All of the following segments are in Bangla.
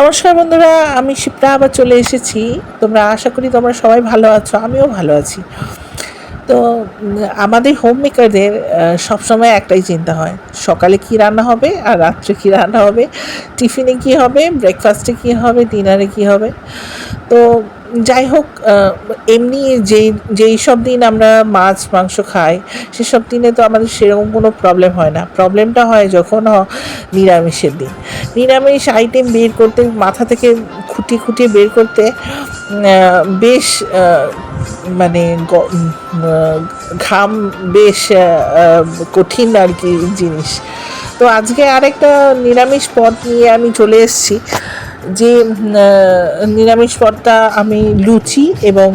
নমস্কার বন্ধুরা, আমি শিপ্রা আবার চলে এসেছি। তোমরা আশা করি তোমরা সবাই ভালো আছো, আমিও ভালো আছি। তো, আমাদের হোম মেকারদের সবসময় একটাই চিন্তা হয়, সকালে কি রান্না হবে আর রাত্রে কি রান্না হবে, টিফিনে কি হবে ব্রেকফাস্টে কি হবে ডিনারে কি হবে? তো যাই হোক এমনি যেই যেই সব দিন আমরা মাছ, মাংস খাই সেসব দিনে তো আমাদের সেরকম কোনো প্রবলেম হয় না। প্রবলেমটা হয় যখন নিরামিষের দিন। নিরামিষ আইটেম বের করতে, মাথা থেকে খুঁটিয়ে খুঁটিয়ে বের করতে বেশ মানে ঘাম বেশ কঠিন আর কি জিনিস। তো আজকে আরেকটা নিরামিষ পদ নিয়ে আমি চলে এসেছি। যে নিরামিষ পদটা আমি লুচি এবং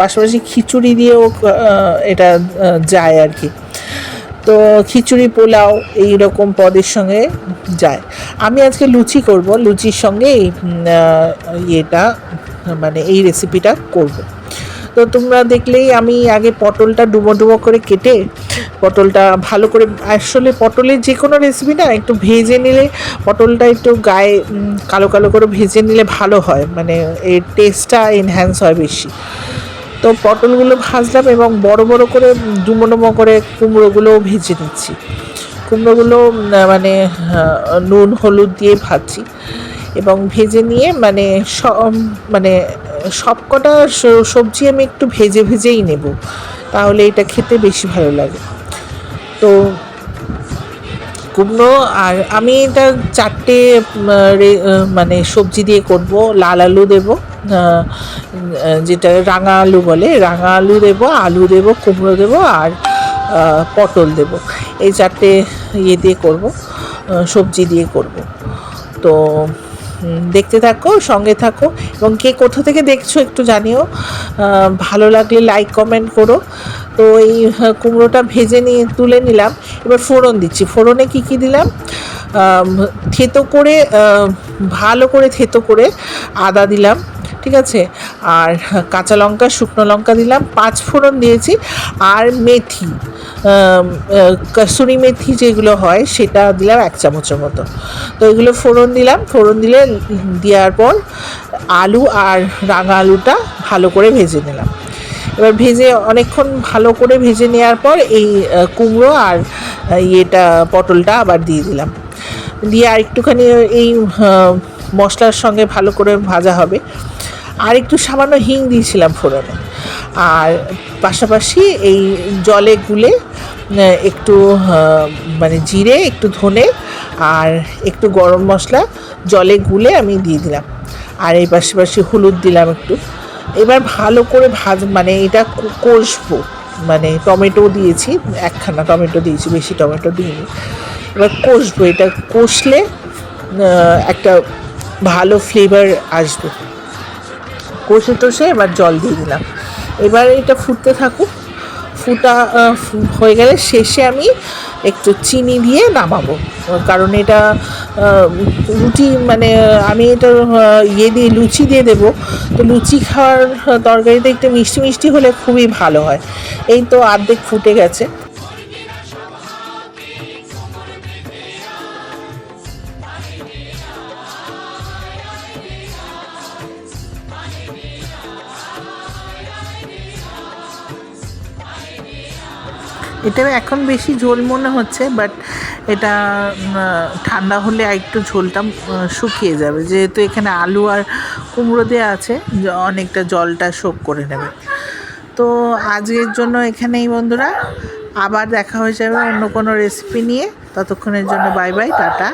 পাশাপাশি খিচুড়ি দিয়েও এটা যায় আর কি। তো খিচুড়ি, পোলাও এই রকম পদের সঙ্গে যায়। আমি আজকে লুচি করব, লুচির সঙ্গে এই ইয়েটা মানে এই রেসিপিটা করব। তো তোমরা দেখলেই আমি আগে পটলটা ডুবো ডুবো করে কেটে পটলটা ভালো করে, আসলে পটলের যে কোনো রেসিপি না একটু ভেজে নিলে পটলটা একটু গায়ে কালো কালো করে ভেজে নিলে ভালো হয় মানে এর টেস্টটা এনহ্যান্স হয় বেশি। তো পটলগুলো ভাজলাম এবং বড় বড় করে ডুমো ডুমো করে কুমড়োগুলোও ভেজে নিচ্ছি। কুমড়োগুলো মানে নুন, হলুদ দিয়ে ভাজছি এবং ভেজে নিয়ে মানে মানে সবকটা সবজি আমি একটু ভেজে ভেজেই নেব, তাহলে এটা খেতে বেশি ভালো লাগে। তো কুমড়ো, আর আমি এটা চারটে মানে সবজি দিয়ে করব, লাল আলু দেব যেটা রাঙা আলু বলে, রাঙা আলু দেব আলু দেব, কুমড়ো দেব, আর পটল দেব। এই চারটে ইয়ে দিয়ে করব সবজি দিয়ে করব। তো দেখতে থাকো, সঙ্গে থাকো এবং কে কোথা থেকে দেখছ একটু জানিও। ভালো লাগলে লাইক কমেন্ট করো। তো এই কুমড়োটা ভেজে নিয়ে, তুলে নিলাম। এবার ফোড়ন দিচ্ছি। ফোড়নে কি কি দিলাম? থেতো করে ভালো করে থেতো করে আদা দিলাম। ঠিক আছে? আর কাঁচা লঙ্কা, শুকনো লঙ্কা দিলাম, পাঁচ ফোড়ন দিয়েছি। আর মেথি কসুরি মেথি যেগুলো হয়, সেটা দিলাম এক চামচের মতো। তো এগুলো ফোড়ন দিলাম। ফোড়ন দিলে দেওয়ার পর আলু আর রাঙা আলুটা ভালো করে ভেজে নিলাম। এবার ভেজে অনেকক্ষণ ভালো করে ভেজে নেওয়ার পর এই কুমড়ো আর ইয়েটা, পটলটা আবার দিয়ে দিলাম। দিয়ে আর একটুখানি এই মশলার সঙ্গে ভালো করে ভাজা হবে। আর একটু সামান্য হিং দিয়েছিলাম ফোড়নে। আর পাশাপাশি এই জলে গুলে একটু মানে জিরে, একটু ধনে আর একটু গরম মশলা জলে গুলে আমি দিয়ে দিলাম। আর এই পাশাপাশি হলুদ দিলাম একটু। এবার ভালো করে ভাজ মানে এটা কষবো। মানে টমেটো দিয়েছি, একখানা টমেটো দিয়েছি, বেশি টমেটো দিইনি। এবার কষবো, এটা কষলে একটা ভালো ফ্লেভার আসবে। কষে টষে এবার জল দিয়ে দিলাম। এবার এটা ফুটতে থাকুক। ফুটা হয়ে গেলে শেষে আমি একটু চিনি দিয়ে নামাবো। কারণ এটা রুটি মানে আমি এটা ইয়ে দিয়ে, লুচি দিয়ে দেবো। তো লুচি খাওয়ার তরকারিতে একটু মিষ্টি মিষ্টি হলে খুবই ভালো হয়। এই তো আর্ধেক ফুটে গেছে। এটা এখন বেশি ঝোল মনে হচ্ছে বাট এটা ঠান্ডা হলে একটু ঝোলটা শুকিয়ে যাবে। যেহেতু এখানে আলু আর কুমড়ো দেওয়া আছে অনেকটা জলটা শোক করে নেবে। তো আজকের জন্য এখানেই বন্ধুরা, আবার দেখা হয়ে যাবে অন্য কোনো রেসিপি নিয়ে। ততক্ষণের জন্য বাই বাই টাটা।